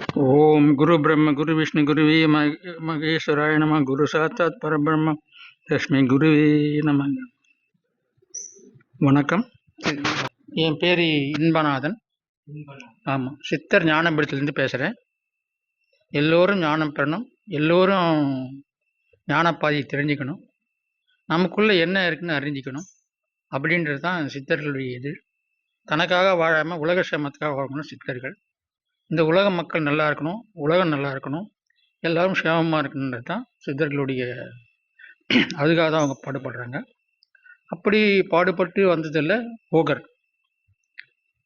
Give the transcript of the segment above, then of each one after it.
ஓம் குரு பிரம்ம குரு விஷ்ணு குருவே மகேஸ்வராய நம குரு சாத்தாத் பரபிரம்ம லக்ஷ்மி குருவே நம. வணக்கம். என் பேர் இன்பநாதன். ஆமாம் சித்தர் ஞானபுரத்துலேருந்து பேசுகிறேன் எல்லோரும் ஞானம் பெறணும். எல்லோரும் ஞானப்பாதையை தெரிஞ்சுக்கணும். நமக்குள்ளே என்ன இருக்குன்னு அறிஞ்சிக்கணும். அப்படின்றது தான் சித்தர்களுடைய இது தனக்காக வாழாமல் உலக சேமத்துக்காக வாழணும் சித்தர்கள். இந்த உலக மக்கள் நல்லா இருக்கணும் உலகம் நல்லா இருக்கணும் எல்லோரும் சேமமாக இருக்கணுன்றது தான் சித்தர்களுடைய அதுக்காக தான் அவங்க பாடுபடுறாங்க. அப்படி பாடுபட்டு வந்ததில் போகர்.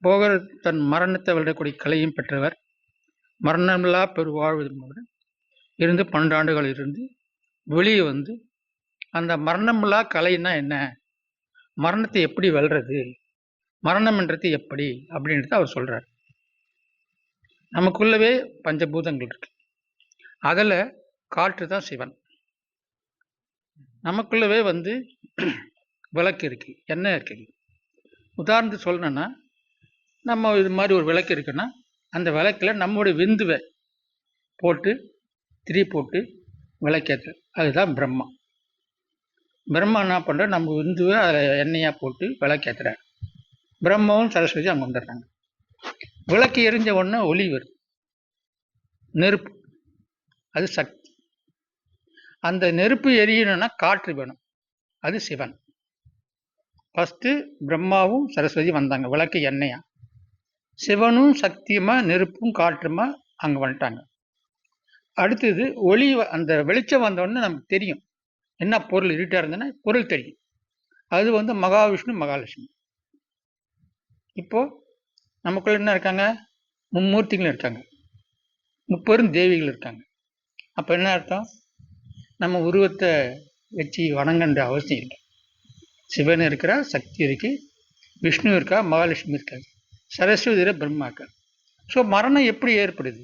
போகர் தன் மரணத்தை விடக்கூடிய கலையும் பெற்றவர். மரணமில்லா பெருவாழ்வு இருந்து பன்னெண்டு ஆண்டுகள் இருந்து வெளியே வந்து அந்த மரணமில்லா கலைன்னா என்ன? மரணத்தை எப்படி வெல்றது? மரணம்ன்றது எப்படி? அப்படின்றத அவர் சொல்கிறார் நமக்குள்ளவே பஞ்சபூதங்கள் இருக்கு. அதில் காற்று தான் சிவன். நமக்குள்ளவே வந்து விளக்கு இருக்கு. எண்ணெய் இருக்குது உதாரணத்துக்கு சொல்லணும்னா நம்ம இது மாதிரி ஒரு விளக்கு இருக்குன்னா அந்த விளக்கில் நம்முடைய விந்துவை போட்டு திரி போட்டு விளக்கேற்று அதுதான் பிரம்மா. பிரம்மா என்ன பண்ணுற நம்ம விந்துவை அதில் எண்ணெயாக போட்டு விளக்கேற்றுறாரு பிரம்மாவும் சரஸ்வதி அங்கே வந்துடுறாங்க. விளக்கு எரிஞ்ச உடனே ஒளி வரும். நெருப்பு. அது சக்தி. அந்த நெருப்பு எரியணும்னா காற்று வேணும். அது சிவன். ஃபஸ்ட்டு பிரம்மாவும் சரஸ்வதி வந்தாங்க. விளக்கு எண்ணெயா. சிவனும் சக்தியுமா நெருப்பும் காற்றுமா அங்கே வந்துட்டாங்க. அடுத்தது ஒளி அந்த வெளிச்சம் வந்தோடனே நமக்கு தெரியும். என்ன பொருள் இருட்டாக இருந்ததுன்னா பொருள் தெரியும். அது வந்து மகாவிஷ்ணு மகாலட்சுமி. இப்போது நமக்குள்ள என்ன இருக்காங்க? மும்மூர்த்திகள் இருக்காங்க. முப்பெரும் தேவிகள் இருக்காங்க. அப்போ என்ன அர்த்தம்? நம்ம உருவத்தை வச்சு வணங்கன்ற அவசியம் இல்லை. சிவன் இருக்கிறா சக்தி இருக்கு விஷ்ணு இருக்கா மகாலட்சுமி இருக்காங்க சரஸ்வதியில் பிரம்மா இருக்கா? ஸோ மரணம் எப்படி ஏற்படுது?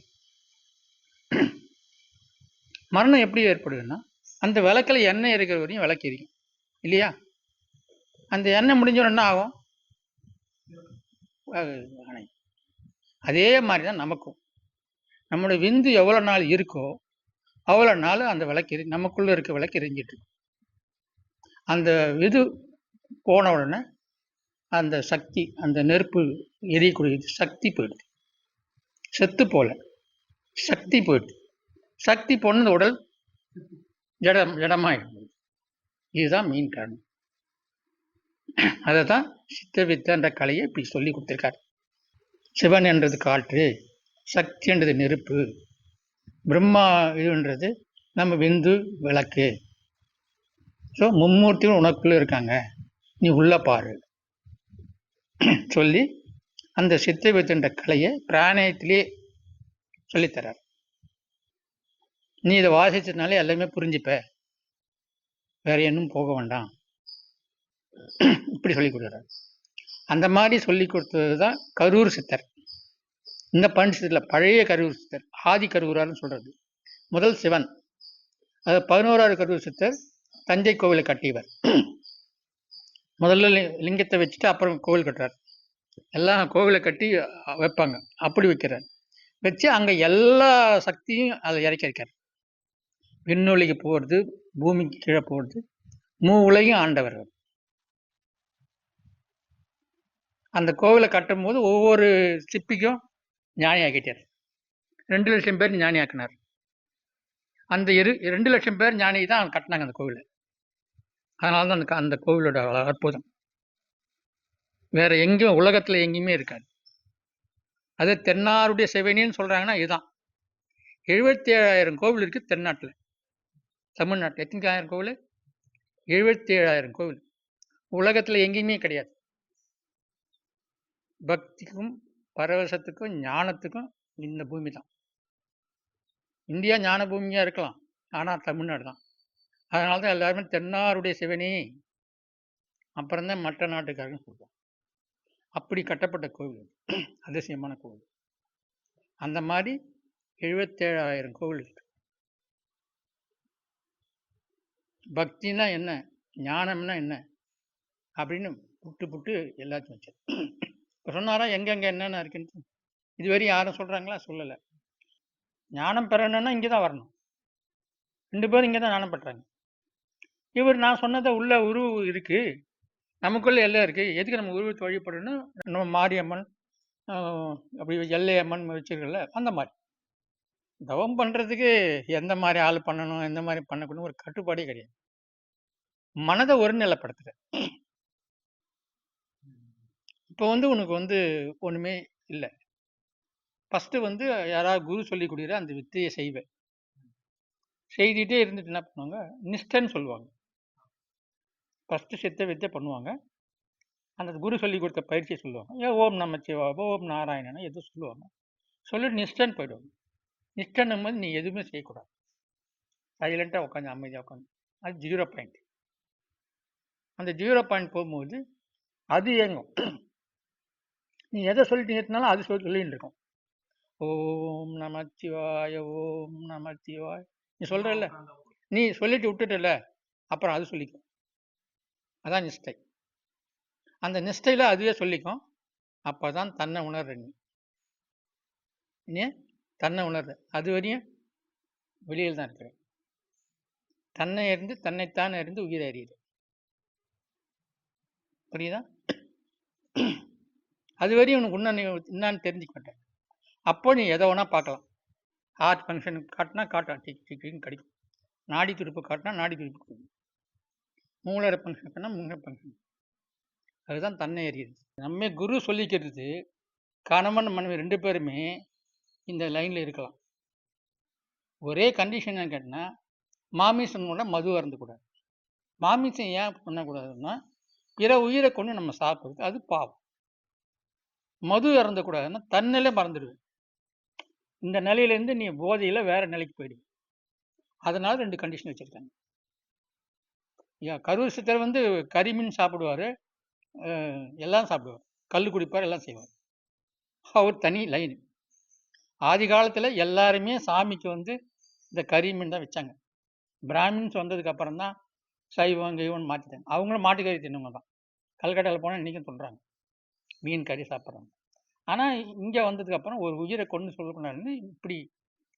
மரணம் எப்படி ஏற்படுதுன்னா அந்த விளக்கில் எண்ணெய் இருக்கிற வரையும் விளக்கு இருக்கும் இல்லையா? அந்த எண்ணெய் முடிஞ்சோட என்ன ஆகும்? அதே மாதிரி தான் நமக்கும். நம்மளுடைய விந்து எவ்வளோ நாள் இருக்கோ அவ்வளோ நாள் அந்த விளக்கு எரி நமக்குள்ளே இருக்க விளக்கு எரிஞ்சிட்டு அந்த இது போன உடனே அந்த சக்தி அந்த நெருப்பு எரியக்கூடிய சக்தி போயிடுது. செத்து போல சக்தி போயிடுது. சக்தி பொண்ணு உடல் ஜடம் ஜடமாயிடுது. இதுதான் மெயின் காரணம். அதை தான் சித்த வித்தன்ற கலையை இப்படி சொல்லி கொடுத்துருக்காரு. சிவன் என்றது காற்று சக்தி என்றது நெருப்பு பிரம்மா இதுன்றது நம்ம விந்து விளக்கு. ஸோ மும்மூர்த்தியும் உனக்குள்ளே இருக்காங்க. நீ உள்ள பாரு. சொல்லி அந்த சித்த வித்துன்ற கலையை பிராணயத்திலே சொல்லித்தரார் நீ இதை வாசிச்சதுனால எல்லாமே புரிஞ்சுப்ப. வேற இன்னும் போக வேண்டாம். இப்படி சொல்லி கொடுக்குறாரு. அந்த மாதிரி சொல்லி கொடுத்தது தான் கரூர் சித்தர். இந்த பஞ்சத்தில் பழைய கரூர் சித்தர் ஆதி கரூரார்னு சொல்றது. முதல் சிவன். அது பதினோராவது கரூர் சித்தர் தஞ்சை கோவிலை கட்டியவர். முதல்ல லிங்கத்தை வச்சுட்டு அப்புறம் கோவில் கட்டுறார். எல்லாம் கோவிலை கட்டி வைப்பாங்க. அப்படி வைக்கிறார். வச்சு அங்கே எல்லா சக்தியும் அதை இறக்கி வைக்கிறார். விண்ணொலிக்கு போகிறது பூமிக்கு கீழே போகிறது மூ உலகையும் ஆண்டவர் அந்த கோவிலை கட்டும் போது ஒவ்வொரு சிப்பிக்கும் ஞானி ஆக்கிட்டார். ரெண்டு லட்சம் பேர் ஞானி ஆக்கினார். அந்த இரு ரெண்டு லட்சம் பேர் ஞானி தான் கட்டினாங்க அந்த கோவிலை. அதனால தான் அந்த அந்த கோவிலோட அற்புதம். வேற எங்கேயும் உலகத்தில் எங்கேயுமே இருக்காது. அது தென்னாருடைய செவனின்னு சொல்கிறாங்கன்னா இதுதான். எழுபத்தி ஏழாயிரம் கோவில் இருக்குது தென்னாட்டில். தமிழ்நாட்டில். எத்தனை ஆயிரம் கோவில்? எழுபத்தி ஏழாயிரம் கோவில். உலகத்தில் எங்கேயுமே கிடையாது. பக்திக்கும் பரவசத்துக்கும் ஞானத்துக்கும் இந்த பூமி தான். இந்தியா ஞான பூமியாக இருக்கலாம். ஆனால் தமிழ்நாடு தான். அதனால தான் எல்லாருமே தென்னாருடைய சிவனே. அப்புறம்தான் மற்ற நாட்டுக்காரங்க சொல்லுவோம் அப்படி கட்டப்பட்ட கோவில் அதிசயமான கோவில். அந்த மாதிரி எழுபத்தேழாயிரம் கோவில் இருக்கு. பக்தினா என்ன? ஞானம்னா என்ன? அப்படின்னு புட்டு புட்டு எல்லாத்தையும் வச்சு சொன்னாரா? எங்கெங்கே என்னென்ன இருக்குன்னு இதுவரையும் யாரும் சொல்கிறாங்களா சொல்லலை. ஞானம் பெறணும்னா இங்கே தான் வரணும். ரெண்டு பேரும் இங்கே தான் ஞானம் பெற்றாங்க. இவர் நான் சொன்னதை உள்ள உருவு இருக்குது நமக்குள்ளே எல்லாம் இருக்குது எதுக்கு நம்ம உருவத்தை வழிபடணும் நம்ம மாரியம்மன் அப்படி எல்லையம்மன் வச்சிருக்கல அந்த மாதிரி. தவம் பண்ணுறதுக்கு எந்த மாதிரி ஆள் பண்ணணும்? எந்த மாதிரி பண்ணக்கூடாது ஒரு கட்டுப்பாடே கிடையாது. மனதை ஒருநிலைப்படுத்துற. இப்போ வந்து உனக்கு வந்து ஒன்றுமே இல்லை. ஃபஸ்ட்டு வந்து யாராவது குரு சொல்லி கொடுக்குற அந்த வித்தையை செய்வேன். செய்துட்டே இருந்துட்டு என்ன பண்ணுவாங்க? நிஷ்டன்னு சொல்லுவாங்க. ஃபஸ்ட்டு சித்த வித்தை பண்ணுவாங்க. அந்த குரு சொல்லி கொடுத்த பயிற்சியை சொல்லுவாங்க. ஏன் ஓம் நம ஓம் நாராயணன் எதுவும் சொல்லுவாங்க. சொல்லிட்டு நிஷ்டன் போயிடுவாங்க. நிஷ்டன்னும் போது நீ எதுவுமே செய்யக்கூடாது. சைலண்ட்டாக உட்காந்து அமைதியாக உட்காந்து அது ஜீரோ பாயிண்ட் அந்த ஜீரோ பாயிண்ட் போகும்போது அது இயங்கும். நீ எதை சொல்லிட்டு நிறுத்தினாலும் அது சொல்லி சொல்லிட்டு இருக்கும். ஓம் நம சிவாய ஓம் நம சிவாய நீ சொல்றல்ல? நீ சொல்லிட்டு விட்டுட்டல அப்புறம் அது சொல்லிக்கும். அதான் நிஷ்டை. அந்த நிஷ்டையில அதுவே சொல்லிக்கும். அப்பதான் தன்னை உணர்ற நீ. நீ தன்னை உணர்ற. அது வரையும் வெளியில் தான் இருக்கிற. தன்னை அறிந்து தன்னைத்தான் அறிந்து உயிரை அறியுது புரியுதா? அது வரையும் உனக்கு இன்னும் நீ என்னான்னு தெரிஞ்சுக்க மாட்டேன். அப்போ நீ எதை வேணால் பார்க்கலாம். ஹார்ட் ஃபங்க்ஷன் காட்டினா காட்டும் டிக் டிக் டிக்னு கிடைக்கும். நாடி துடிப்பு காட்டினா நாடி துடிப்பு கிடைக்கும். மூளரை ஃபங்க்ஷன் பண்ணால் மூளை ஃபங்க்ஷன் அதுதான் தன்னை எறியுது நம்ம குரு சொல்லிக்கிறது கணவன் மனைவி ரெண்டு பேருமே இந்த லைனில் இருக்கலாம். ஒரே கண்டிஷன் கேட்டினா மாமிசம் கூட மது அருந்தக்கூடாது மாமிசம் ஏன் பண்ணக்கூடாதுன்னா பிற உயிரை கொண்டு நம்ம சாப்பிட்றது அது பாவம். மது இறந்தக்கூடாதுன்னா தன்னிலே மறந்துடுவேன் இந்த நிலையிலேருந்து நீ போதையில் வேற நிலைக்கு போயிடு அதனால ரெண்டு கண்டிஷன் வச்சுருக்காங்க. ஐயா கரூர் சித்தர் வந்து கரிமீன் சாப்பிடுவார். எல்லாம் சாப்பிடுவார். கல் குடிப்பார் எல்லாம் செய்வார். அவர் தனி லைன் ஆதி காலத்தில் எல்லாருமே சாமிக்கு வந்து இந்த கரிமீன் தான் வச்சாங்க. பிராமின்ஸ் வந்ததுக்கு அப்புறம் தான் சைவம் கைவன் மாற்றிட்டாங்க அவங்களும் மாட்டுக்கறி தின்னவங்க தான் கல்கட்டாவில் போனால் இன்றைக்கும் சொல்கிறாங்க மீன் கறி சாப்பிட்றாங்க. ஆனால் இங்கே வந்ததுக்கு அப்புறம் ஒரு உயிரை கொண்டு சொல்லக்கூடாதுன்னு இப்படி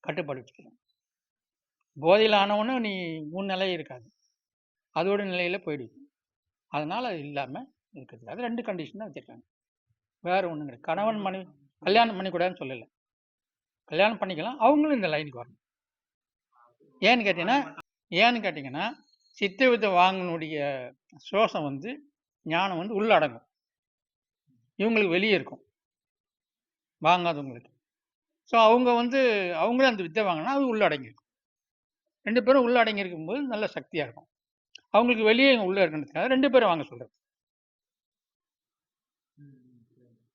கட்டுப்பாடு வச்சுக்கிறாங்க. போதையில் ஆனவொன்னே நீ மூணு நிலை இருக்காது. அதோட நிலையில் போயிடுது. அதனால் அது இல்லாமல் இருக்குது அது ரெண்டு கண்டிஷன் தான் வச்சுருக்காங்க. வேறு ஒன்றும் கிடையாது. கணவன் மனைவி கல்யாணம் பண்ணிக்கூடாதுன்னு சொல்லலை. கல்யாணம் பண்ணிக்கலாம். அவங்களும் இந்த லைனுக்கு வரணும். ஏன்னு கேட்டிங்கன்னா ஏன்னு கேட்டிங்கன்னா சித்த வித்தை வாங்கினுடைய சோசம் வந்து ஞானம் வந்து உள்ள அடங்கும் இவங்களுக்கு வெளியே இருக்கும். வாங்காதவங்களுக்கு. ஸோ அவங்க வந்து அவங்களே அந்த வித்தை வாங்கினா அது உள்ளடங்கியிருக்கும் ரெண்டு பேரும் உள்ளடங்கி இருக்கும்போது நல்ல சக்தியாக இருக்கும். அவங்களுக்கு வெளியே இங்கே உள்ளே இருக்கிறதுக்காக ரெண்டு பேரும் வாங்க சொல்கிறது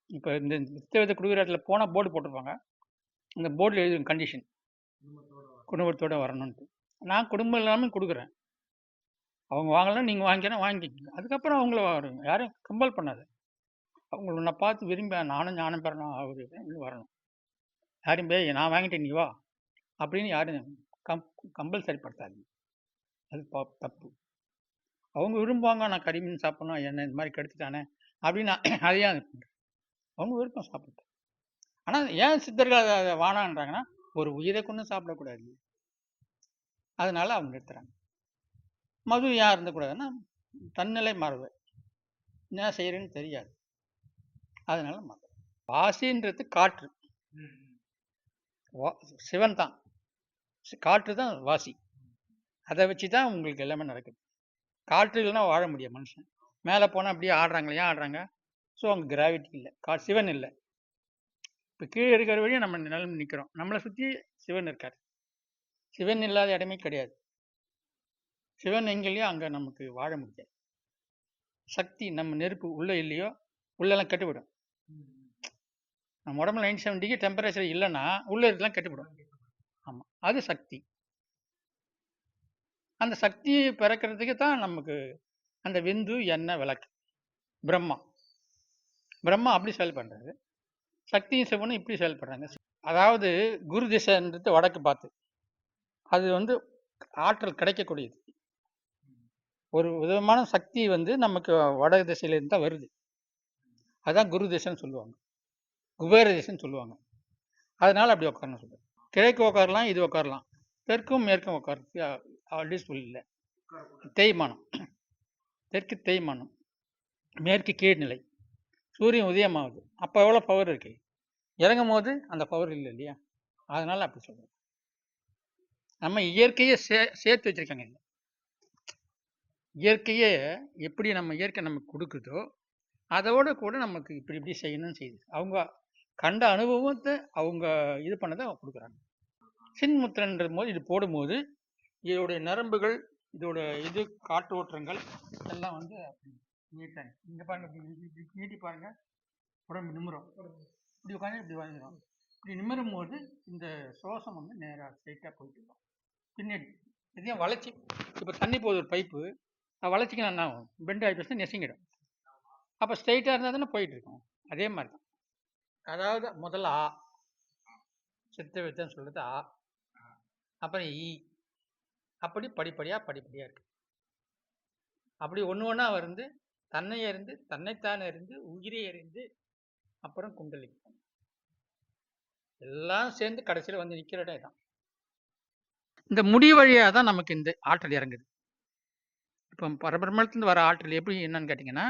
இப்போ இந்த வித்தை வித்தை கொடுக்குற இடத்துல போனால் போர்டு போட்டிருப்பாங்க. அந்த போர்டில் எழுதி கண்டிஷன் குடும்பத்தோட வரணுன்ட்டு நான் குடும்பம் இல்லாமல் கொடுக்குறேன். அவங்க வாங்கலாம் நீங்கள் வாங்கினா வாங்கிக்கோங்க. அதுக்கப்புறம் அவங்கள யாரும் கம்பல் பண்ணாது. அவங்கள உன்னை பார்த்து விரும்பி நானும் ஞானம் பெறணும். அவரு வரணும். யாரும் பே நான் வாங்கிட்டேன் நீ வா. அப்படின்னு யாரும் கம் கம்பல்சரி படுத்தாதீங்க. அது தப்பு. அவங்க விரும்புவாங்க நான் கறிமீன் சாப்பிட்ணும் என்ன இந்த மாதிரி கெடுத்துட்டானே அப்படின்னு நான் அதையே அவங்க விருப்பம் சாப்பிட்டேன் ஆனால் ஏன் சித்தர்கள் அதை அதை வானான்றாங்கன்னா ஒரு உயிரை கொண்டு சாப்பிடக்கூடாது. அதனால அவங்க நிறுத்துறாங்க. மது ஏன் இருந்தக்கூடாதுன்னா தன்னிலை மறவு என்ன செய்கிறேன்னு தெரியாது. அதனால மந்திரம் வாசின்றது காற்று. வா- சிவன் தான். காற்று தான் வாசி. அதை வச்சு தான் உங்களுக்கு எல்லாமே நடக்குது. காற்று இல்லைன்னா வாழ முடியும் மனுஷன். மேலே போனால் அப்படியே ஆடுறாங்களே ஏன் ஆடுறாங்க. ஸோ அங்கே கிராவிட்டி இல்லை. கா சிவன் இல்லை. இப்போ கீழே இருக்கிற வழியும் நம்ம நிலம் நிற்கிறோம். நம்மளை சுற்றி சிவன் இருக்கார். சிவன் இல்லாத இடமே கிடையாது. சிவன் எங்கேலையோ அங்கே நமக்கு வாழ முடியாது. சக்தி நம்ம நெருப்பு உள்ளே இல்லையோ உள்ளெல்லாம் கட்டுவிடும் நம்ம உடம்புல நைன்டி செவன் டிகிரி டெம்பரேச்சர் இல்லைன்னா உள்ள இருக்கலாம் கெட்டுப்படும் ஆமாம் அது சக்தி. அந்த சக்தியை பிறக்கிறதுக்கு தான் நமக்கு அந்த விந்து எண்ணெய் விளக்கு. பிரம்மா. பிரம்மா அப்படி செயல்படுறாரு சக்தியும் சிவனும் இப்படி செயல்படுறாங்க அதாவது குரு திசைன்றது வடக்கு பார்த்து. அது வந்து ஆற்றல் கிடைக்கக்கூடியது. ஒரு விதமான சக்தி வந்து நமக்கு வட திசையிலேருந்து தான் வருது. அதுதான் குரு திசைன்னு சொல்லுவாங்க. குபேர திசைன்னு சொல்லுவாங்க. அதனால அப்படி உட்காரணும் சொல்லுவாங்க கிழக்கு உட்காரலாம் இது உட்காரலாம் தெற்கும் மேற்கும் உட்காரத்துக்கு அடிஸ்ஃபுல் இல்லை. தேய்மானம். தெற்கு தேய்மானம். மேற்கு கீழ்நிலை. சூரியன் உதயமாகுது. அப்போ எவ்வளோ பவர் இருக்கு? இறங்கும் போது அந்த பவர் இல்லை இல்லையா? அதனால அப்படி சொல்கிறேன் நம்ம இயற்கையை சே சேர்த்து வச்சிருக்காங்க. இல்லை இயற்கையே எப்படி நம்ம இயற்கை நமக்கு கொடுக்குதோ அதோட கூட நமக்கு இப்படி இப்படி செய்யணும்னு செய்யுது அவங்க கண்ட அனுபவத்தை அவங்க இது பண்ணதை அவங்க கொடுக்குறாங்க. சின்முத்திரன்ற போது இது போடும்போது இதோடைய நரம்புகள் இதோட இது காற்றோட்டங்கள் எல்லாம் வந்து நீட்டாங்க இங்கே பாருங்க இப்படி நீட்டி பாருங்க. உடம்பு நிமிரும். இப்படி உட்காந்து இப்படி வாங்கிடும் இப்படி நிமிரும் போது இந்த சுவாசம் வந்து நேராக ஸ்ட்ரைட்டாக போயிட்டு இருக்கும். பின்னாடி இதையும் வளைச்சி இப்போ தண்ணி போகுது ஒரு பைப்பு வளைச்சிக்கணும் என்ன ஆகும்? பெண்ட் ஆகி போச்சுன்னா நெசிங்கிடும். அப்போ ஸ்ட்ரைட்டாக இருந்தால் தானே போயிட்டு இருக்கும் அதே மாதிரி தான். அதாவது முதல்ல ஆ சித்த வித்தன்னு சொல்கிறது ஆ அப்புறம் ஈ அப்படி படிப்படியாக படிப்படியாக இருக்கு. அப்படி ஒன்று ஒன்றா வந்து தன்னை அறிந்து தன்னைத்தானே இருந்து உயிரை அறிந்து அப்புறம் குண்டலிக்கு எல்லாம் சேர்ந்து கடைசியில் வந்து நிற்கிற இடம் தான் இந்த முடி வழியாக தான் நமக்கு இந்த ஆற்றல் இறங்குது. இப்போ பரபிரமணத்துலேருந்து வர ஆற்றல் எப்படி என்னன்னு கேட்டிங்கன்னா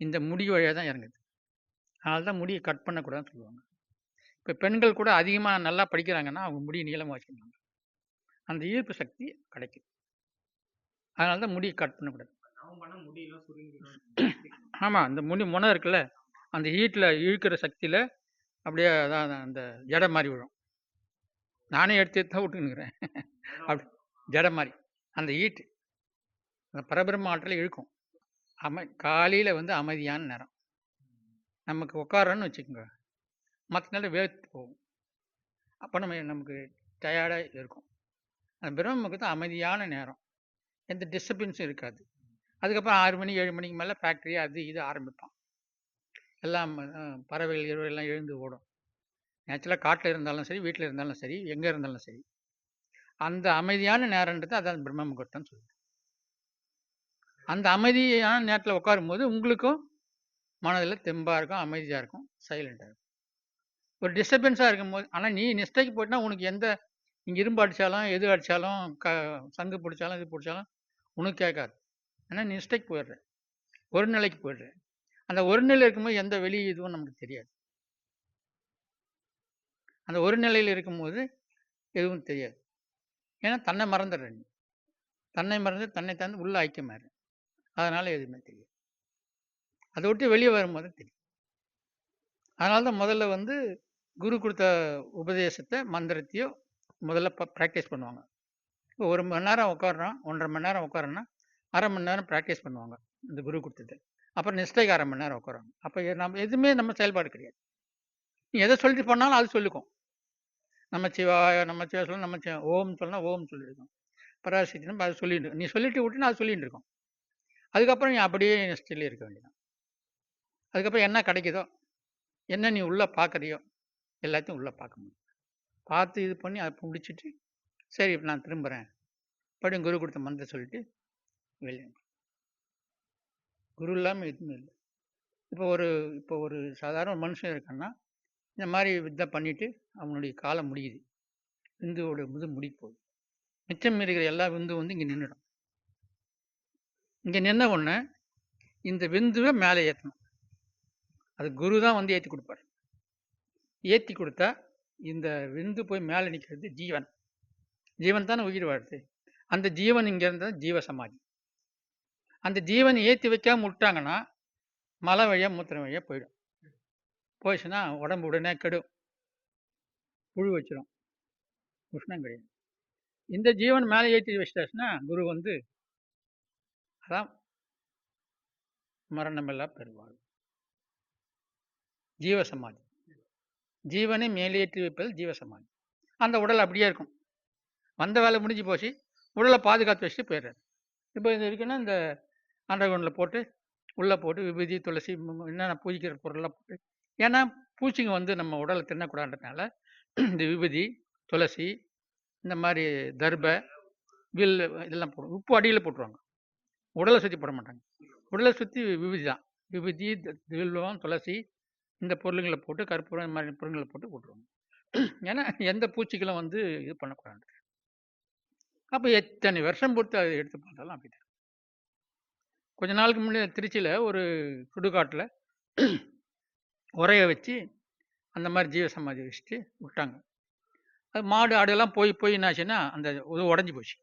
இந்த முடி வழியாக தான் இறங்குது. அதனால தான் முடியை கட் பண்ணக்கூடாதுன்னு சொல்லுவாங்க. இப்போ பெண்கள் கூட அதிகமாக நல்லா படிக்கிறாங்கன்னா அவங்க முடியை நீளமாக வச்சுக்கணும். அந்த ஈர்ப்பு சக்தி கிடைக்குது அதனால தான் முடியை கட் பண்ணக்கூடாது. ஆமாம் அந்த முடி முனை இருக்குல்ல அந்த ஹீட்டில் இழுக்கிற சக்தியில் அப்படியே அதான் அந்த ஜடை மாதிரி விழும் நானே எடுத்து எடுத்து தான் விட்டுனுக்குறேன் அப்படி ஜடை மாதிரி அந்த ஈட்டு அந்த பரபிரம்ம ஆற்றலை இழுக்கும். அமை காலையில் வந்து அமைதியான நேரம். நமக்கு உட்காரன்னு வச்சுக்கோங்க. மற்ற நேரம் வேர்த்து போகும். அப்போ நம்ம நமக்கு டயர்டாக இருக்கும். அந்த பிரம்மக்கு தான் அமைதியான நேரம். எந்த டிஸ்டர்பன்ஸும் இருக்காது. அதுக்கப்புறம் ஆறு மணி ஏழு மணிக்கு மேலே ஃபேக்ட்ரி அது இது ஆரம்பிப்பான். எல்லாம் பறவைகள் இரவு எல்லாம் எழுந்து ஓடும். நேச்சுரலாக காட்டில் இருந்தாலும் சரி வீட்டில் இருந்தாலும் சரி எங்கே இருந்தாலும் சரி. அந்த அமைதியான நேரன்றது அதான் பிரம்ம முகூர்த்தம்னு சொல்லுது அந்த அமைதியான நேரத்தில் உட்காரும்போது உங்களுக்கும் மனதில் தெம்பாக இருக்கும் அமைதியாக இருக்கும் சைலண்டாக இருக்கும். ஒரு டிஸ்டர்பன்ஸாக இருக்கும்போது ஆனால் நீ நிஷ்டைக்கு போயிட்டுனா உனக்கு எந்த இங்கே இரும்பு அடித்தாலும் எது அடித்தாலும் க சங்கு பிடிச்சாலும் இது பிடிச்சாலும் உனக்கு கேட்காது. ஏன்னா நிஷ்டைக்கு போயிடுற. ஒரு நிலைக்கு போயிடுற. அந்த ஒரு நிலை இருக்கும்போது எந்த வெளி இதுவும் நமக்கு தெரியாது. அந்த ஒரு நிலையில் இருக்கும்போது எதுவும் தெரியாது. ஏன்னா தன்னை மறந்துடுற நீ. தன்னை மறந்து தன்னை தந்து உள்ள ஐக்கியமாயிரு. அதனால் எதுவுமே தெரியாது. அதை விட்டு வெளியே வரும்போது தெரியும். அதனால தான் முதல்ல வந்து குரு கொடுத்த உபதேசத்தை மந்திரத்தையோ முதல்ல ப்ராக்டிஸ் பண்ணுவாங்க. இப்போ ஒரு மணி நேரம் உட்காடுறோம் ஒன்றரை மணி நேரம் உட்காரோன்னா அரை மணி நேரம் ப்ராக்டிஸ் பண்ணுவாங்க இந்த குரு கொடுத்தது. அப்புறம் நிஷ்டைக்கு அரை மணி நேரம் உட்காருவாங்க அப்போ நம்ம எதுவுமே நம்ம செயல்பாடு கிடையாது. நீ எதை சொல்லிட்டு போனாலும் அது சொல்லிக்கும். நம்ம சிவாய நம்ம சிவா சொல்லணும் நம்ம ஓம் சொல்லணும் ஓம் சொல்லியிருக்கோம். பராசக்தினா அது சொல்லிட்டு நீ சொல்லிட்டு விட்டுனா அது சொல்லிட்டு இருக்கோம். அதுக்கப்புறம் நீ அப்படியே நிஷ்டையிலே இருக்க வேண்டியதான் அதுக்கப்புறம் என்ன கிடைக்குதோ என்ன நீ உள்ளே பார்க்குறியோ எல்லாத்தையும் உள்ளே பார்க்க முடியும். பார்த்து இது பண்ணி அதை முடிச்சுட்டு சரி நான் திரும்புகிறேன் படி குரு கொடுத்த மந்திரம் சொல்லிட்டு வெளியே குரு இல்லாமல் எதுவுமே இல்லை. இப்போ ஒரு இப்போ ஒரு சாதாரண ஒரு மனுஷன் இருக்கான்னா இந்த மாதிரி வித்தை பண்ணிவிட்டு அவனுடைய காலம் முடியுது. விந்துவோட முது முடி போகுது மிச்சம் இருக்கிற எல்லா விந்து வந்து இங்கே நின்றுடும் இங்கே நின்ன உடனே இந்த விந்துவை மேலே ஏற்றணும் அது குரு தான் வந்து ஏற்றி கொடுப்பார். ஏற்றி கொடுத்தா இந்த விந்து போய் மேலே நிற்கிறது ஜீவன். ஜீவன் தானே உயிர் வாழ்த்து. அந்த ஜீவன் இங்கே இருந்தால் ஜீவ சமாதி. அந்த ஜீவன் ஏற்றி வைக்காம விட்டாங்கன்னா மலை வழியாக மூத்திரம் வழியாக போயிடும். போயிடுச்சுன்னா உடம்பு உடனே கெடும். புழு வச்சிடும் உஷ்ணம் கிடையாது. இந்த ஜீவன் மேலே ஏற்றி வச்சிட்டாச்சுன்னா குரு வந்து அதான் மரணமில்லா பெருவாழ்வு. ஜீவசமாதி. ஜீவனை மேலேற்றி வைப்பது ஜீவசமாதி. அந்த உடல் அப்படியே இருக்கும். வந்த வேலை முடிஞ்சு போச்சு. உடலை பாதுகாத்து வச்சுட்டு போயிடுறாரு. இப்போ இது இருக்குன்னா இந்த அண்டர்கிரவுண்டில் போட்டு உள்ளே போட்டு விபூதி துளசி என்னென்ன பூஜிக்கிற பொருள்லாம் போட்டு ஏன்னா பூச்சிங்க வந்து நம்ம உடலை தின்னக்கூடாதுனால இந்த விபூதி துளசி இந்த மாதிரி தர்ப வில் இதெல்லாம் போடும் உப்பு அடியில் போட்டுருவாங்க. உடலை சுற்றி போட மாட்டாங்க. உடலை சுற்றி விபூதி தான் விபூதி த- துளசி இந்த பொருளுங்களை போட்டு கற்பூரம் இந்த மாதிரி பொருள்களை போட்டு போட்டுருவாங்க ஏன்னா எந்த பூச்சிகளும் வந்து இது பண்ணக்கூடாது. அப்போ எத்தனை வருஷம் பொறுத்து அதை எடுத்து பார்த்தாலும் அப்படிதான் கொஞ்ச நாளுக்கு முன்னாடி திருச்சியில் ஒரு சுடுகாட்டில் உரைய வச்சு அந்த மாதிரி ஜீவ சமாதி வச்சுட்டு விட்டாங்க. அது மாடு ஆடுலாம் போய் போய் என்னாச்சுன்னா அந்த இது உடஞ்சி போச்சு.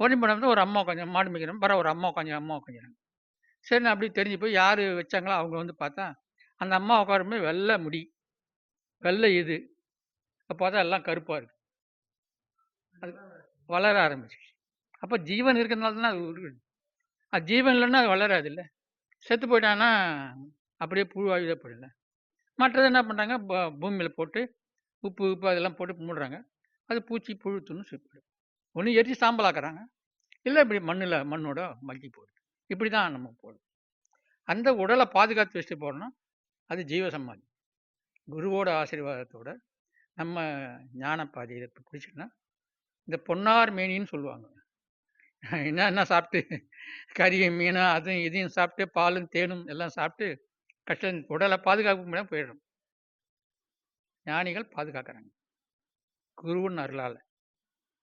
உடஞ்சி போனப்போ ஒரு அம்மா கொஞ்சம் மாடு மேய்க்கிறோம் பரவ ஒரு அம்மா கொஞ்சம் அம்மா உட்காந்துறாங்க சரி நான் அப்படி தெரிஞ்சு போய் யார் வச்சாங்களோ அவங்க வந்து பார்த்தா அந்த அம்மா உட்காருமே வெள்ளை முடி வெள்ளை இது. அப்போ பார்த்தா எல்லாம் கருப்பாக இருக்கு. அது வளர ஆரம்பிச்சு. அப்போ ஜீவன் இருக்கிறதுனால தானே அது இருக்குது அது ஜீவன் இல்லைன்னா அது வளராது இல்லை செத்து போயிட்டான்னா அப்படியே புழுவாகி போயிடல மற்றது என்ன பண்ணுறாங்க பூமியில் போட்டு உப்பு உப்பு அதெல்லாம் போட்டு மூடுறாங்க அது பூச்சி புழு துண்ணு ஒன்று எரிச்சு சாம்பலாக்குறாங்க இல்லை இப்படி மண்ணில் மண்ணோட மக்கி போகுது. இப்படி தான் நம்ம போடுது அந்த உடலை பாதுகாத்து வச்சுட்டு போகிறோம்னா அது ஜீவ சமாதி குருவோட ஆசீர்வாதத்தோட நம்ம ஞான இதை குடிச்சிட்டோன்னா இந்த பொன்னார் மேனின்னு சொல்லுவாங்க. என்ன என்ன சாப்பிட்டு கறி மீன் அதுவும் இதையும் சாப்பிட்டு பாலும் தேனும் எல்லாம் சாப்பிட்டு கஷ்டம் உடலை பாதுகாக்க முடியாமல் போயிடும் ஞானிகள் பாதுகாக்கிறாங்க. குருவின் அருளால்.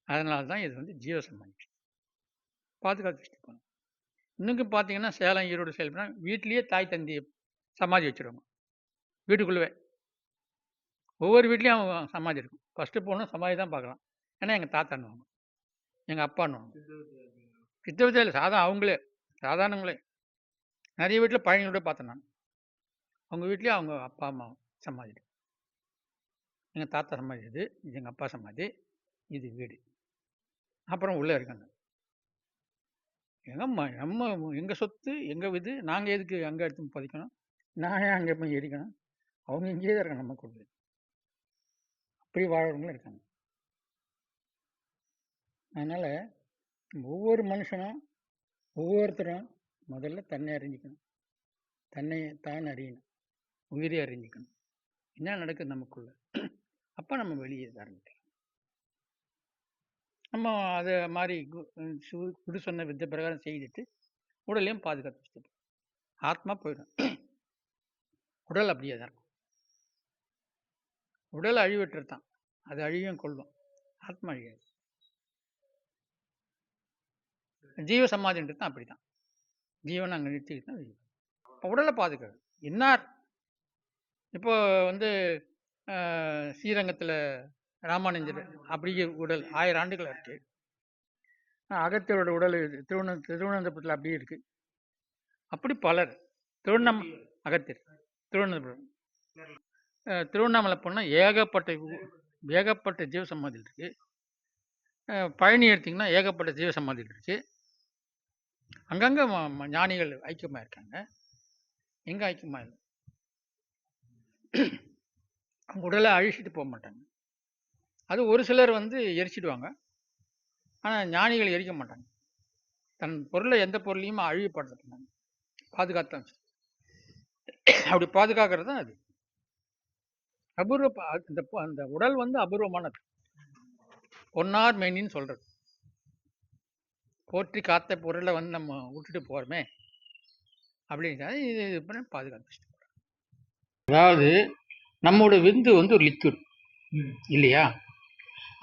அதனால தான் இது வந்து ஜீவசமாதி பாதுகாத்து வச்சுட்டு போகணும் இன்னும் பார்த்தீங்கன்னா சேலம் ஈரோடு செயல்பட வீட்லேயே தாய் தந்தையை சமாதி வச்சுருவாங்க. வீட்டுக்குள்ளவே. ஒவ்வொரு வீட்லேயும் அவங்க சமாதி இருக்கும். ஃபஸ்ட்டு போகணும் சமாதி தான் பார்க்கலாம். ஏன்னா எங்கள் தாத்தான்னுவாங்க எங்கள் அப்பான்னுவாங்க கிட்டத்தட்ட இல்லை சாதா அவங்களே. சாதாரணங்களே. நிறைய வீட்டில் பழனியோட பார்த்தேன் நான். அவங்க வீட்லேயும் அவங்க அப்பா அம்மா சமாதி எங்கள் தாத்தா சமாதி இது எங்கள் அப்பா சமாதி இது வீடு. அப்புறம் உள்ளே இருக்காங்க. ஏன்னா நம்ம எங்கள் சொத்து எங்கள் இது நாங்கள் எதுக்கு அங்கே எடுத்து புதைக்கணும்? நான் ஏன் அங்கே போய் எரிக்கணும்? அவங்க இங்கேயே தான் இருக்காங்க நம்ம கூட. அப்படி வாழ்கிறவங்களும் இருக்காங்க. அதனால் ஒவ்வொரு மனுஷனும் ஒவ்வொருத்தரும் முதல்ல தன்னை அறிஞ்சிக்கணும். தன்னை தான் அறியணும். உயிரை அறிஞ்சிக்கணும். என்ன நடக்குது நமக்குள்ள? அப்போ நம்ம வெளியே ஆரம்பிக்கலாம் நம்ம அதை மாதிரி கு- குரு சொன்ன வித்த பிரகாரம் செய்துட்டு உடலையும் பாதுகாத்து வச்சுட்டு ஆத்மா போயிடும். உடல் அப்படியே தான் இருக்கும். உடல் அழிவற்றது தான். அது அழியும் கொள்ளும். ஆத்மா அழியாது. ஜீவ சமாதின்றது தான் அப்படி தான் ஜீவனை அங்கே நிறுத்திக்கிட்டு தான் உடலை பாதுகாக்கு இன்னார்? இப்போ வந்து ஸ்ரீரங்கத்தில் ராமானுஜர் அப்படியே உடல் ஆயிரம் ஆண்டுகள் இருக்கு அகத்தியரோட உடல் திருவண்ண திருவனந்தபுரத்தில் அப்படியே இருக்கு. அப்படி பலர். திருவண்ணம் அகத்தியர் திருவனந்தபுரம். திருவண்ணாமலை போனால் ஏகப்பட்ட ஏகப்பட்ட ஜீவ சமாதி இருக்கு பழனி எடுத்திங்கன்னா ஏகப்பட்ட ஜீவ சமாதி இருக்கு. அங்கங்கே ஞானிகள் ஐக்கியமாக இருக்காங்க. எங்கே ஐக்கியமாக இல்லை அவங்க உடலை அழிச்சிட்டு போக மாட்டாங்க. அது ஒரு சிலர் வந்து எரிச்சிடுவாங்க. ஆனால் ஞானிகள் எரிக்க மாட்டாங்க. தன் பொருளை எந்த பொருளையும் அழிவுபடுத்த மாட்டாங்க பாதுகாத்தான் அப்படி பாதுகாக்கிறது தான் அது. அபூர்வ ப- அந்த உடல் வந்து அபூர்வமானது. பொன்னார் மேனின்னு சொல்றது. போற்றி காத்த பொருளை வந்து நம்ம விட்டுட்டு போறோமே. அப்படிங்கிறது இது இது பண்ணி பாதுகாத்து. அதாவது நம்மளோட விந்து வந்து ஒரு லிக்விட் இல்லையா?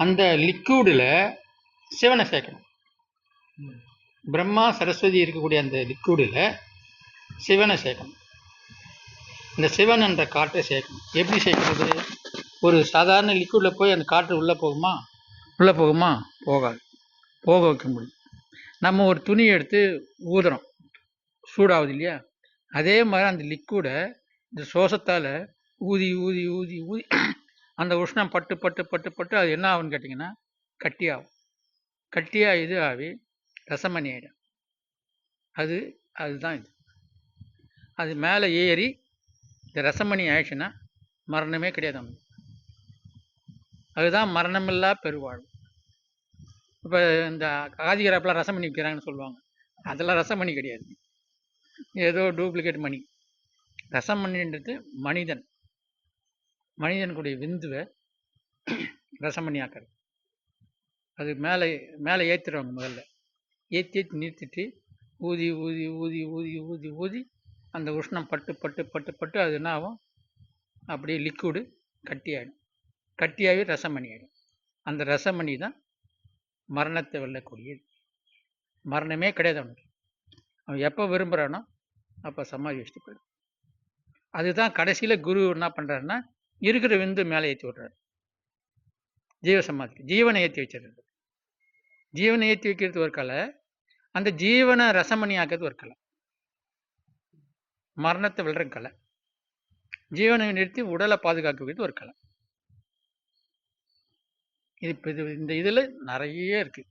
அந்த லிக்விடில் சிவனை சேர்க்கணும். பிரம்மா சரஸ்வதி இருக்கக்கூடிய அந்த லிக்விடில் சிவனை சேர்க்கணும். இந்த சிவன் என்ற காற்றை சேர்க்கணும். எப்படி சேர்க்கிறது? ஒரு சாதாரண லிக்விடில் போய் அந்த காற்று உள்ளே போகுமா? உள்ளே போகுமா? போகாது. போக வைக்க முடியும். நம்ம ஒரு துணி எடுத்து ஊதுறோம். சூடாகுது இல்லையா? அதே மாதிரி அந்த லிக்விடை இந்த சுவாசத்தால் ஊதி ஊதி ஊதி ஊதி அந்த உஷ்ணம் பட்டு பட்டு பட்டு பட்டு அது என்ன ஆகும்னு கேட்டிங்கன்னா கட்டியாகும். கட்டியாக இது ஆகி ரசமணி ஆகிடும் அது அதுதான் இது. அது மேலே ஏறி இந்த ரசமணி ஆயிடுச்சுன்னா மரணமே கிடையாது அவனுக்கு. அதுதான் மரணமில்லா பெருவாழ்வு. இப்போ இந்த காதிகராப்பெலாம் ரசமணி விற்கிறாங்கன்னு சொல்லுவாங்க. அதெல்லாம் ரசமணி கிடையாது. ஏதோ டூப்ளிகேட் மணி. ரசமணின்றது மனிதன். மனிதனுடைய விந்துவை ரசமணி ஆக்கிறது அது மேலே மேலே ஏற்றிடுவாங்க முதல்ல. ஏற்றி ஏற்றி நிறுத்திட்டு ஊதி ஊதி ஊதி ஊதி ஊதி ஊதி அந்த உஷ்ணம் பட்டு பட்டு பட்டு பட்டு அது என்ன ஆகும்? அப்படியே லிக்விடு கட்டியாயிடும். கட்டியாகி ரசமணி ஆகிடும் அந்த ரசமணி தான் மரணத்தை வெல்லக்கூடியது. மரணமே கிடையாது அவனுக்கு. அவன் எப்போ விரும்புகிறானோ அப்போ சமாதி வச்சுட்டு போயிடும் அதுதான் கடைசியில் குரு என்ன பண்ணுறாருன்னா இருக்கிற விந்து மேலே ஏற்றி விட்றாரு ஜீவ ஜீவனை ஏற்றி வச்சிடுறது ஜீவனை ஏற்றி வைக்கிறது ஒரு கலை அந்த ஜீவனை ரசமணி ஆக்கிறது ஒரு கலை. மரணத்தை விழுற கலை. ஜீவனை நிறுத்தி உடலை பாதுகாக்கிறது ஒரு கலை. இது இப்போ இது இந்த இதில் நிறைய இருக்குது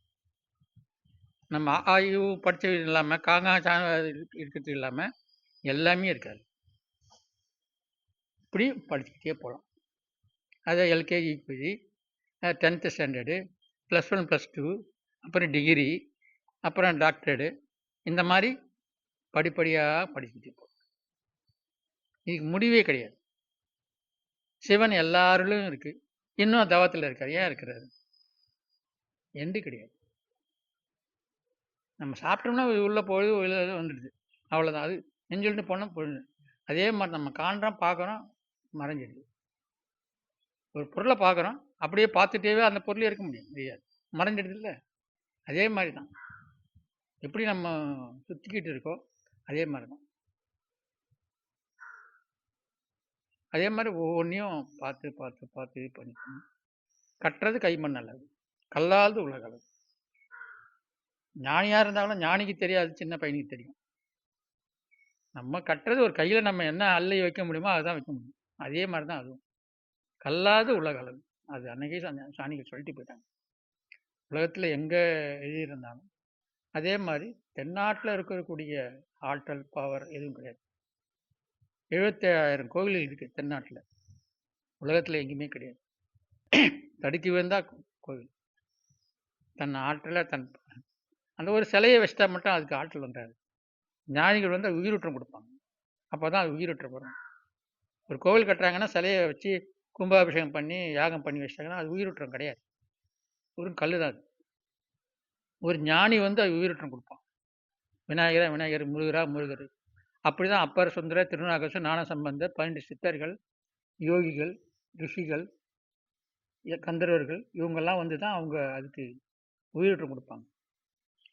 நம்ம ஆயு படித்தது இல்லாமல் காங்கா சா இருக்கிறது இல்லாமல் எல்லாமே இருக்காது. இப்படி படிச்சுக்கிட்டே போகலாம். அது LKG UKG tenth standard plus one plus two அப்புறம் டிகிரி அப்புறம் டாக்டரேடு இந்த மாதிரி படிப்படியாக படிச்சுட்டு போகும் இதுக்கு முடிவே கிடையாது. சிவன் எல்லாரிலும் இருக்குது இன்னும் தவத்தில் இருக்கார். ஏன் இருக்கிறாரு? எண்டு கிடையாது. நம்ம சாப்பிட்டோம்னா உள்ளே போகுது உள்ள வந்துடுது. அவ்வளோதான் அது நெஞ்சொல்லிட்டு போனால் போயிடுது. அதே மாதிரி நம்ம காண்றோம் பார்க்குறோம் மறைஞ்சிடுது. ஒரு பொருளை பார்க்குறோம் அப்படியே பார்த்துட்டேவே அந்த பொருளே இருக்க முடியும் முடியாது. மறைஞ்சிடுது இல்லை அதே மாதிரி தான் எப்படி நம்ம சுற்றிக்கிட்டு இருக்கோ அதே மாதிரி தான் அதே மாதிரி ஒவ்வொன்றையும் பார்த்து பார்த்து பார்த்து இது பண்ணி கட்டுறது கைமண் நல்லது கல்லாது உலகளவு ஞானியாக இருந்தாலும் ஞானிக்கு தெரியாது சின்ன பையனுக்கு தெரியும். நம்ம கட்டுறது ஒரு கையில் நம்ம என்ன அல்லை வைக்க முடியுமோ அதுதான் வைக்க முடியும். அதே மாதிரி தான் அதுவும். கல்லாது உலகளவு அது அன்னைக்கே சா- சாணிகள் சொல்லிட்டு போயிட்டாங்க. உலகத்தில் எங்கே இது இருந்தாலும் அதே மாதிரி தென்னாட்டில் இருக்கக்கூடிய ஆற்றல் பவர் எதுவும் கிடையாது. எழுபத்தேழாயிரம் கோவில்கள் இருக்குது தென்னாட்டில். உலகத்தில் எங்கேயுமே கிடையாது. தடுக்கி விழுந்தா கோவில். தன் ஆற்றலை தன் அந்த ஒரு சிலையை வச்சிட்டா மட்டும் அதுக்கு ஆற்றல் வந்தாது. ஞானிகள் வந்து உயிரூற்றம் கொடுப்பாங்க. அப்போ தான் அது உயிரூற்றம் வரும் ஒரு கோவில் கட்டுறாங்கன்னா சிலையை வச்சு கும்பாபிஷேகம் பண்ணி யாகம் பண்ணி வச்சிட்டாங்கன்னா அது உயிரூற்றம் கிடையாது. ஒரு கல் தான் அது. ஒரு ஞானி வந்து அது உயிரூற்றம் கொடுப்பான். விநாயகரா விநாயகர் முருகரா முருகர். அப்படி தான் அப்பர் சுந்தர திருநாகசு ஞான சம்பந்த பன்னெண்டு சித்தர்கள் யோகிகள் ரிஷிகள் கந்தர்வர்கள் இவங்கெல்லாம் வந்து தான் அவங்க அதுக்கு உயிரூற்றம் கொடுப்பாங்க.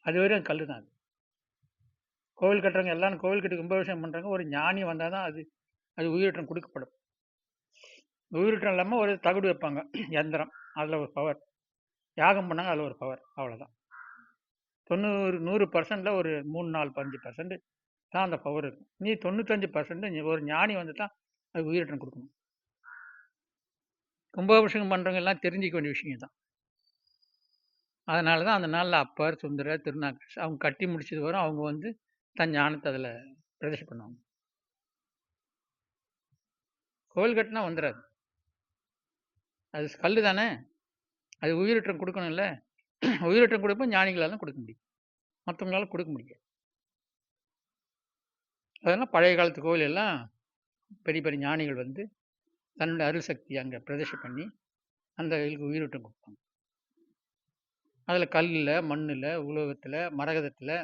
அது வரையும் கல் தான் அது. கோவில் கட்டுறவங்க எல்லாரும் கோவில் கட்டி கும்பாபிஷேகம் பண்ணுறாங்க ஒரு ஞானி வந்தால் தான் அது அது உயிரூற்றம் கொடுக்கப்படும். உயிரிட்டம் இல்லாமல் ஒரு தகுடு வைப்பாங்க. யந்திரம். அதில் ஒரு பவர் யாகம் பண்ணாங்க அதில் ஒரு பவர் அவ்வளோதான் தொண்ணூறு நூறு பர்சன்டில் ஒரு மூணு நாலு பதினஞ்சு பர்சன்ட் தான் அந்த பவர் இருக்கும் நீ தொண்ணூத்தஞ்சு பர்சன்ட் ஒரு ஞானி வந்து தான் அது உயிரிட்டம் கொடுக்கணும். கும்பாபிஷேகம் பண்ணுறவங்க எல்லாம் தெரிஞ்சிக்க வேண்டிய விஷயம் தான். அதனால தான் அந்த நாளில் அப்பர் சுந்தரர் திருநாக்கர் அவங்க கட்டி முடிச்சது வரும் அவங்க வந்து தன் ஞானத்தை அதில் பிரதேசம் பண்ணுவாங்க. கோவில் கட்டினா வந்துடாது அது கல் தானே? அது உயிரிட்டம் கொடுக்கணும்ல? உயிரிட்டம் கொடுப்போம் ஞானிகளால் தான் கொடுக்க முடியும். மற்றவங்களால கொடுக்க முடியாது. அதெல்லாம் பழைய காலத்து கோவில் எல்லாம் பெரிய பெரிய ஞானிகள் வந்து தன்னுடைய அருள் சக்தி அங்கே பிரதிஷ்டை பண்ணி அந்த கோயிலுக்கு உயிரோட்டம் கொடுப்பாங்க. அதில் கல்லில் மண்ணில் உலோகத்தில் மரகதத்தில்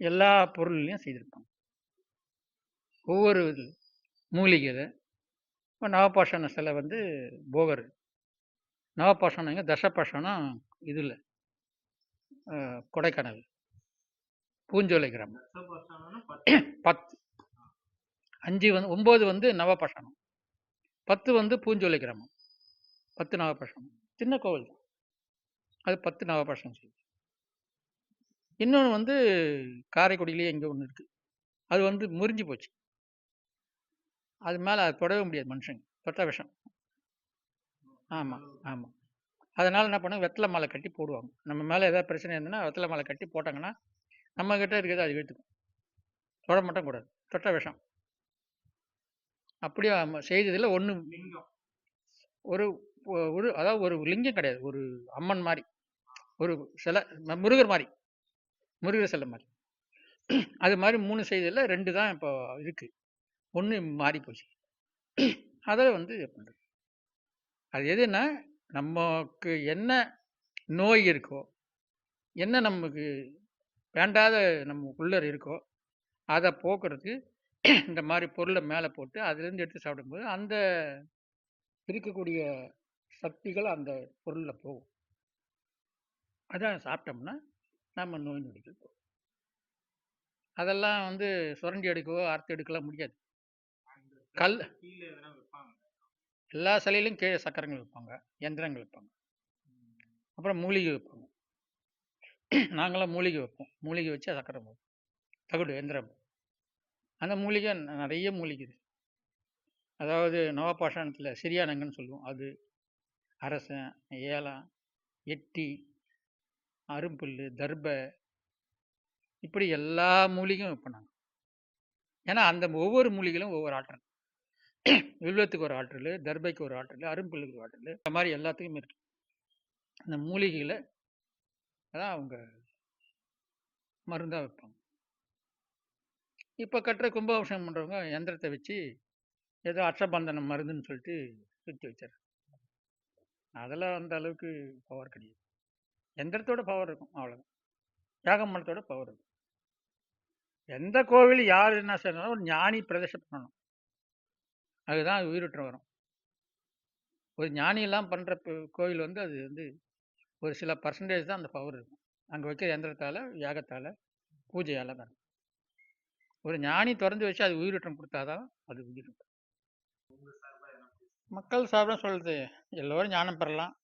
எல்லா பொருள்லையும் செய்திருப்பாங்க. ஒவ்வொரு மூலிகையில் இப்போ நவபாஷான சிலை வந்து போகர். நவபாஷானம் எங்கே தசபாஷானம் இதில் கொடைக்கானல். பூஞ்சோலை கிராமம். பத்து அஞ்சு வந்து ஒம்பது வந்து நவபாஷானம். பத்து வந்து பூஞ்சோலை கிராமம். பத்து நவபாஷானம். சின்ன கோவில் தான். அது பத்து நவபாஷானம் செய்யுது இன்னொன்று வந்து காரைக்குடியிலேயே எங்கே ஒன்று இருக்குது அது வந்து முறிஞ்சு போச்சு. அது மேலே அது தொடவே முடியாது மனுஷங்க. தொட்ட விஷம். ஆமாம் ஆமாம் அதனால் என்ன பண்ணாங்க வெத்தலை மாலை கட்டி போடுவாங்க. நம்ம மேலே ஏதாவது பிரச்சனை இருந்ததுன்னா வெத்தலை மாலை கட்டி போட்டாங்கன்னா நம்ம கிட்ட இருக்கிறது அது இழுத்துக்கும் தொட மட்டும் கூடாது தொட்ட விஷம். அப்படியே செய்ததில் ஒன்று ஒரு ஒரு அதாவது ஒரு லிங்கம் கிடையாது. ஒரு அம்மன் மாதிரி ஒரு சிலை முருகர் மாதிரி முருகர் சிலை மாதிரி அது மாதிரி மூணு செய்ததில் ரெண்டு தான் இப்போ இருக்கு. ஒன்று மாறி போச்சு. அதை வந்து பண்ணுறது அது எதுன்னா நமக்கு என்ன நோய் இருக்கோ என்ன நமக்கு வேண்டாத நம்ம நமக்குள்ளே இருக்கோ அதை போக்குறதுக்கு இந்த மாதிரி பொருளை மேலே போட்டு அதுலேருந்து எடுத்து சாப்பிடும்போது அந்த இருக்கக்கூடிய சக்திகள் அந்த பொருளில் போகும். அதான் சாப்பிட்டோம்னா நம்ம நோய் நொடிகள் போகும். அதெல்லாம் வந்து சுரண்டி எடுக்கவோ அறுத்து எடுக்கலாம் முடியாது. கல் எல்லா சிலையிலும் கீழே சக்கரங்கள் வைப்பாங்க எந்திரங்கள் வைப்பாங்க. அப்புறம் மூலிகை வைப்பாங்க. நாங்களாம் மூலிகை வைப்போம். மூலிகை வச்சு சக்கரம் வைப்போம் தகுடு எந்திரம். அந்த மூலிகை நிறைய மூலிகை அதாவது நவபாஷாணத்தில் சிறியானங்கன்னு சொல்லுவோம். அது அரசன் ஏலம் எட்டி அரும்புல் தர்பை. இப்படி எல்லா மூலிகையும் வைப்போம் நாங்கள் ஏன்னா அந்த ஒவ்வொரு மூலிகையிலும் ஒவ்வொரு ஆற்றல் வில்வத்துக்கு ஒரு ஆற்றல் தர்பைக்கு ஒரு ஆற்றல் அரும்புல்லுக்கு ஒரு ஆற்றல் இந்த மாதிரி எல்லாத்துக்கும் இருக்கு. அந்த மூலிகையில் அதான் அவங்க மருந்தாக வைப்பாங்க. இப்போ கட்டுற கும்பாபிஷேகம் பண்ணுறவங்க எந்திரத்தை வச்சு ஏதோ அஷ்டபந்தனம் மருந்துன்னு சொல்லிட்டு சுற்றி வச்சார் அதெல்லாம் அந்த அளவுக்கு பவர் கிடையாது. எந்திரத்தோட பவர் இருக்கும் அவ்வளோதான் யாகம் மரத்தோட பவர் இருக்கும். எந்த கோவில் யார் என்ன செய்யணும் ஒரு ஞானி பிரதேசம் பண்ணணும். அதுதான் அது உயிரோட்டம் வரும். ஒரு ஞானியெல்லாம் பண்ணுற கோயில் வந்து அது வந்து ஒரு சில பர்சன்டேஜ் தான் அந்த பவர் இருக்கும். அங்கே வைக்கிற எந்திரத்தால் யாகத்தால் பூஜையால் தான். ஒரு ஞானி திறந்து வச்சு அது உயிரோட்டம் கொடுத்தாதான் அது உயிரோட்டம். மக்கள் சாப்பிட சொல்கிறது எல்லோரும் ஞானம் பெறலாம்.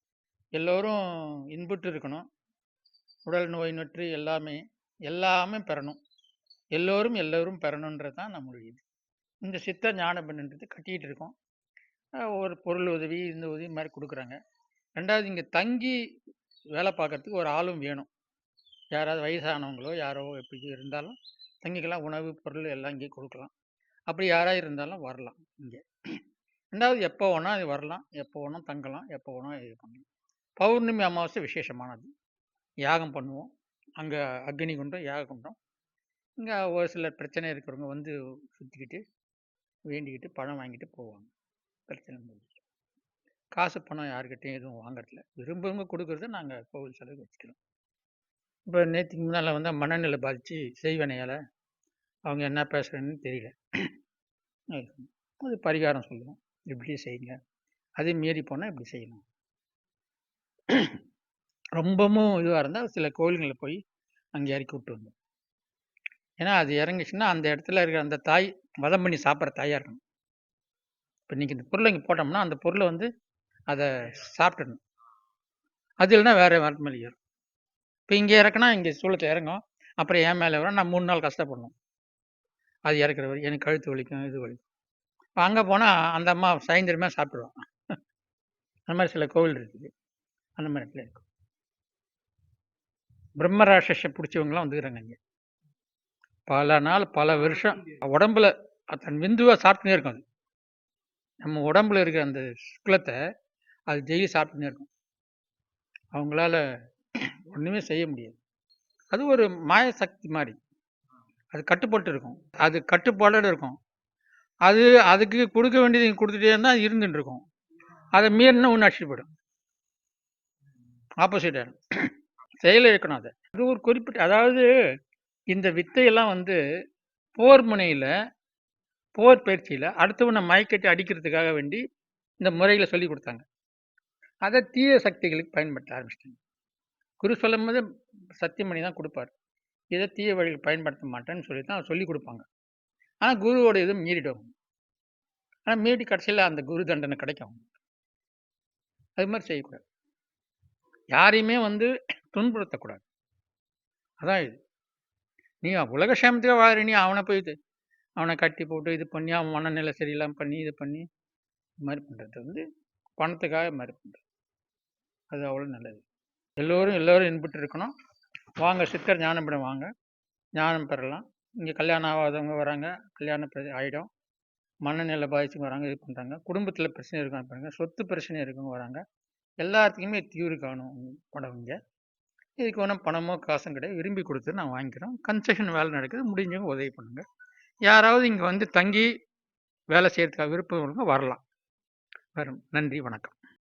எல்லோரும் இன்புட்டு இருக்கணும். உடல் நோய் நொற்று எல்லாமே எல்லாமே பெறணும். எல்லோரும் எல்லோரும் பெறணுன்றது தான் நம்மளுடைய இது. இந்த சித்த ஞான பெண்ணுன்றது கட்டிக்கிட்டு இருக்கோம். ஒரு பொருள் உதவி இந்த உதவி மாதிரி கொடுக்குறாங்க. ரெண்டாவது இங்கே தங்கி வேலை பார்க்கறதுக்கு ஒரு ஆளும் வேணும். யாராவது வயசானவங்களோ யாரோ எப்படி இருந்தாலும் தங்கிக்கலாம். உணவு பொருள் எல்லாம் இங்கே கொடுக்கலாம். அப்படி யாராவது இருந்தாலும் வரலாம் இங்கே. ரெண்டாவது எப்போ வேணால் அது வரலாம். எப்போ வேணால் தங்கலாம். எப்போ வேணால் இது பண்ணலாம். பௌர்ணமி அமாவாசை விசேஷமானது. யாகம் பண்ணுவோம். அங்கே அக்னி குண்டம் யாக குண்டம். இங்கே ஒரு சில பிரச்சனை இருக்கிறவங்க வந்து சுற்றிக்கிட்டு வேண்டிக்கிட்டு பழம் வாங்கிட்டு போவாங்க. பிரச்சனை முடிஞ்சு காசு பணம் யாருக்கிட்டையும் எதுவும் வாங்குறதில்ல. விரும்புறவங்க கொடுக்குறத நாங்கள் கோவில் செலவுக்கு வச்சுக்கிறோம். இப்போ நேற்றுக்கு முன்னால் வந்து மனநிலை பாதித்து செய்வனையால் அவங்க என்ன பேசுகிறேன்னு தெரியல. அது பரிகாரம் சொல்லுவோம். இப்படி செய்யுங்க. அதே மீறி போனால் இப்படி செய்யணும். ரொம்பவும் இதுவாக இருந்தால் சில கோயில்களில் போய் அங்கே இறக்கி விட்டு வந்தோம் ஏன்னா அது இறங்கிச்சுன்னா அந்த இடத்துல இருக்கிற அந்த தாய் வதம் பண்ணி சாப்பிட்ற தாயாக இருக்கணும். இப்போ நீங்கள் இந்த பொருளை இங்கே போட்டோம்னா அந்த பொருளை வந்து அதை சாப்பிடணும் அது இல்லைன்னா வேறு வரட்டு மேலே ஏறும். இப்போ இங்கே இறக்குனா இங்கே சூளத்தில் இறங்கும். அப்புறம் என் மேலே வரும். நான் மூணு நாள் கஷ்டப்படணும். அது இறக்குற வரை எனக்கு கழுத்து வலிக்கும் இது வலிக்கும். இப்போ அங்கே போனால் அந்த அம்மா சாயந்தரமே சாப்பிடுவான் அந்த மாதிரி சில கோவில் இருக்குது. அந்த மாதிரி இடத்துல இருக்கும். பிரம்மராட்சஸை பிடிச்சவங்களாம் வந்துக்கிறாங்க இங்கே. பல நாள் பல வருஷம் உடம்புல தன் விந்துவை சாப்பிட்டுனே இருக்கும் அது. நம்ம உடம்புல இருக்கிற அந்த சுக்லத்தை அது டெய்லி சாப்பிட்டுனே இருக்கும். அவங்களால ஒன்றுமே செய்ய முடியாது. அது ஒரு மாய சக்தி மாதிரி அது கட்டுப்பட்டு இருக்கும். அது கட்டுப்பாடோடு இருக்கும். அது அதுக்கு கொடுக்க வேண்டியது கொடுத்துட்டே இருந்தால் இருந்துட்டு இருக்கும். அதை மீறினா ஒன்று அடிச்சுட்டு போயிடும். ஆப்போசிட் ஆகிடும் செயல் இருக்கணும் அதை. அது ஒரு குறிப்பிட்ட அதாவது இந்த வித்தையெல்லாம் வந்து போர் முனையில் போர் பயிற்சியில் அடுத்தவனை மயக்கட்டி அடிக்கிறதுக்காக வேண்டி இந்த முறைகளை சொல்லி கொடுத்தாங்க. அதை தீய சக்திகளுக்கு பயன்படுத்த ஆரம்பிச்சிட்டாங்க. குரு சொல்லும் போது சத்தியமணி தான் கொடுப்பார். இதை தீய வழியில் பயன்படுத்த மாட்டேன்னு சொல்லி தான் சொல்லி கொடுப்பாங்க. ஆனால் குருவோட இது மீறிடுவாங்க ஆனால் மீறி கடைசியில் அந்த குரு தண்டனை கிடைக்கும். அது மாதிரி செய்யக்கூடாது. யாரையுமே வந்து துன்புறுத்தக்கூடாது. அதான் இது. நீ உலக சேமத்துக்காக நீ அவனை போய் இது அவனை கட்டி போட்டு இது பண்ணி அவன் மனநிலை சரியில்லாமல் பண்ணி இது பண்ணி இது மாதிரி பண்ணுறது வந்து பணத்துக்காக இது மாதிரி பண்ணுறது அது அவ்வளோ நல்லது. எல்லோரும் எல்லோரும் இன்புட்டு இருக்கணும். வாங்க சித்தர் ஞானம் பெற வாங்க. ஞானம் பெறலாம். இங்கே கல்யாணம் ஆகாதவங்க வராங்க கல்யாணம் ஆகிடும் மனநிலை பாதிச்சு வராங்க இது பண்ணுறாங்க குடும்பத்தில் பிரச்சனை இருக்காங்க பாருங்கள் சொத்து பிரச்சனை இருக்கவங்க வராங்க. எல்லாத்துக்குமே தீர்வு காணும் படம் இங்கே. இதுக்கு ஒன்றும் பணமோ காசும் கிடையாது. விரும்பி கொடுத்து நான் வாங்கிக்கிறோம். கன்ஸ்ட்ரக்ஷன் வேலை நடக்குது. முடிஞ்சவங்க உதவி பண்ணுங்கள் யாராவது இங்கே வந்து தங்கி வேலை செய்கிறதுக்காக விருப்பம் வரலாம். வரும். நன்றி. வணக்கம்.